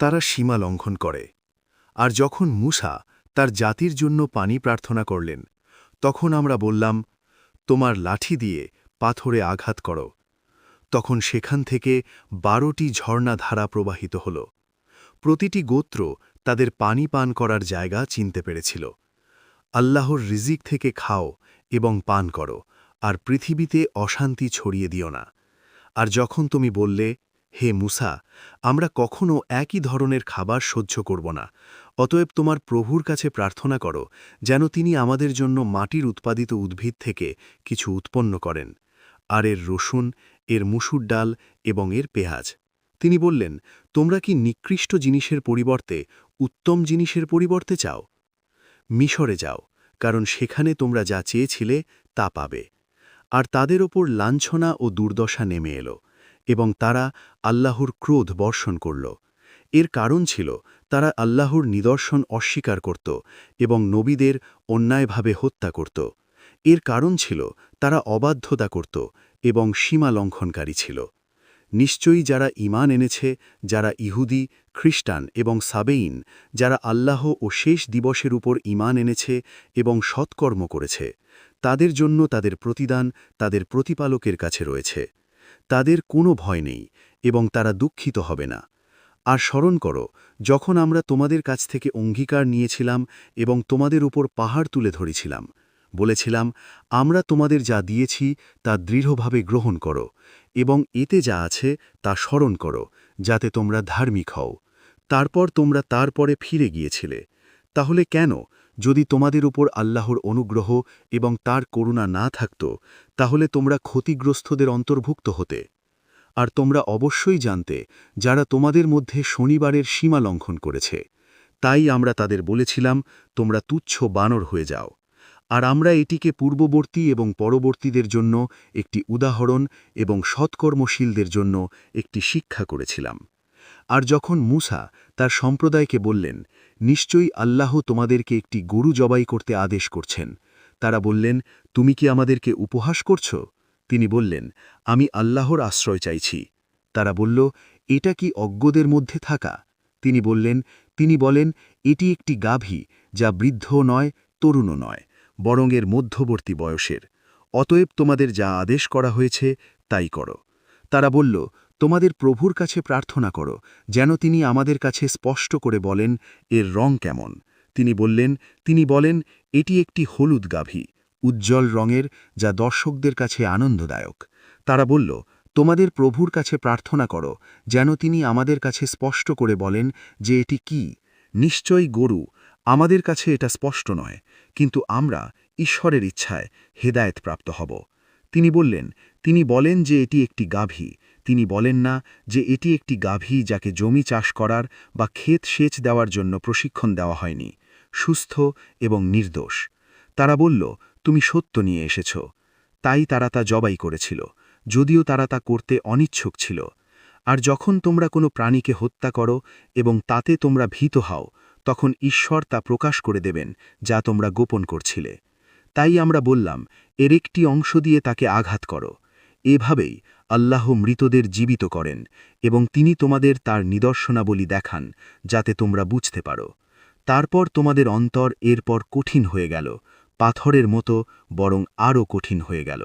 তারা সীমা লঙ্ঘন করে। আর যখন মূসা তার জাতির জন্য পানি প্রার্থনা করলেন, তখন আমরা বললাম, তোমার লাঠি দিয়ে পাথরে আঘাত করো। তখন সেখান থেকে বারোটি ধারা প্রবাহিত হল। প্রতিটি গোত্র তাদের পানি পান করার জায়গা চিনতে পেরেছিল। আল্লাহর রিজিক থেকে খাও এবং পান করো, আর পৃথিবীতে অশান্তি ছড়িয়ে দিও না। আর যখন তুমি বললে হে মুসা, আমরা কখনো একই ধরনের খাবার সহ্য করব না। অতএব তোমার প্রভুর কাছে প্রার্থনা করো, যেন তিনি আমাদের জন্য মাটির উৎপাদিত উদ্ভিদ থেকে কিছু উৎপন্ন করেন। আর এর রসুন, এর মুসুর ডাল এবং এর পেঁয়াজ। তিনি বললেন, তোমরা কি নিকৃষ্ট জিনিসের পরিবর্তে উত্তম জিনিসের পরিবর্তে চাও? মিশরে যাও, কারণ সেখানে তোমরা যা চেয়েছিলে তা পাবে। আর তাদের ওপর লাঞ্ছনা ও দুর্দশা নেমে এলো। এবং তারা আল্লাহর ক্রোধ বর্ষণ করল। এর কারণ ছিল, তারা আল্লাহর নিদর্শন অস্বীকার করত এবং নবীদের অন্যায়ভাবে হত্যা করত। এর কারণ ছিল, তারা অবাধ্যতা করত এবং সীমা লঙ্ঘনকারী ছিল। নিশ্চয়ই যারা ইমান এনেছে, যারা ইহুদি, খ্রিস্টান এবং সাবেইন যারা আল্লাহ ও শেষ দিবসের উপর ইমান এনেছে এবং সৎকর্ম করেছে, তাদের জন্য তাদের প্রতিদান, তাদের প্রতিপালকের কাছে রয়েছে। তাদের কোনো ভয় নেই এবং তারা দুঃখিত হবে না। আর স্মরণ করো, যখন আমরা তোমাদের কাছ থেকে অঙ্গীকার নিয়েছিলাম এবং তোমাদের উপর পাহাড় তুলে ধরেছিলাম, বলেছিলাম, আমরা তোমাদের যা দিয়েছি তা দৃঢ়ভাবে গ্রহণ করো এবং এতে যা আছে তা স্মরণ করো, যাতে তোমরা ধার্মিক হও। তারপর তোমরা তারপরে ফিরে গিয়েছিলে। তাহলে কেন, যদি তোমাদের উপর আল্লাহর অনুগ্রহ এবং তার করুণা না থাকত, তাহলে তোমরা ক্ষতিগ্রস্তদের অন্তর্ভুক্ত হতে। আর তোমরা অবশ্যই জানতে, যারা তোমাদের মধ্যে শনিবারের সীমা লঙ্ঘন করেছে। তাই আমরা তাদের বলেছিলাম, তোমরা তুচ্ছ বানর হয়ে যাও। আর আমরা এটিকে পূর্ববর্তী এবং পরবর্তীদের জন্য একটি উদাহরণ এবং সৎকর্মশীলদের জন্য একটি শিক্ষা করেছিলাম। আর যখন মুসা তার সম্প্রদায়কে বললেন, নিশ্চয়ই আল্লাহ তোমাদেরকে একটি গরু জবাই করতে আদেশ করছেন। তারা বললেন, তুমি কি আমাদেরকে উপহাস করছ? তিনি বললেন, আমি আল্লাহর আশ্রয় চাইছি। তারা বলল, এটা কি অজ্ঞদের মধ্যে থাকা? তিনি বললেন, তিনি বলেন, এটি একটি গাভী, যা বৃদ্ধ নয়, তরুণও নয়, বরং এর মধ্যবর্তী বয়সের। অতএব তোমাদের যা আদেশ করা হয়েছে, তাই করো। তারা বলল তোমাদের প্রভুর কাছে প্রার্থনা করো, যেন তিনি আমাদের কাছে স্পষ্ট করে বলেন, এর রং কেমন? তিনি বললেন, তিনি বলেন, এটি একটি হলুদ গাভী, উজ্জ্বল রঙের, যা দর্শকদের কাছে আনন্দদায়ক। তারা বলল, তোমাদের প্রভুর কাছে প্রার্থনা করো, যেন তিনি আমাদের কাছে স্পষ্ট করে বলেন যে এটি কি। নিশ্চয়ই গরু, আমাদের কাছে এটা স্পষ্ট নয়, কিন্তু আমরা ঈশ্বরের ইচ্ছায় হেদায়েত প্রাপ্ত হব। তিনি বললেন, তিনি বলেন যে এটি একটি গাভী তিনি বলেন না যে এটি একটি গাভী যাকে জমি চাষ করার বা ক্ষেত সেচ দেওয়ার জন্য প্রশিক্ষণ দেওয়া হয়নি। সুস্থ এবং নির্দোষ। তারা বলল, তুমি সত্য নিয়ে এসেছ। তাই তারা তা জবাই করেছিল, যদিও তারা তা করতে অনিচ্ছুক ছিল। আর যখন তোমরা কোনো প্রাণীকে হত্যা করো এবং তাতে তোমরা ভীত হও, তখন ঈশ্বর তা প্রকাশ করে দেবেন, যা তোমরা গোপন করছিলে। তাই আমরা বললাম, এর একটি অংশ দিয়ে তাকে আঘাত করো। এভাবেই আল্লাহ মৃতদের জীবিত করেন এবং তিনি তোমাদের তার নিদর্শনাবলী দেখান যাতে তোমরা বুঝতে পারো। তারপর তোমাদের অন্তর এরপর কঠিন হয়ে গেল, পাথরের মতো বরং আরও কঠিন হয়ে গেল।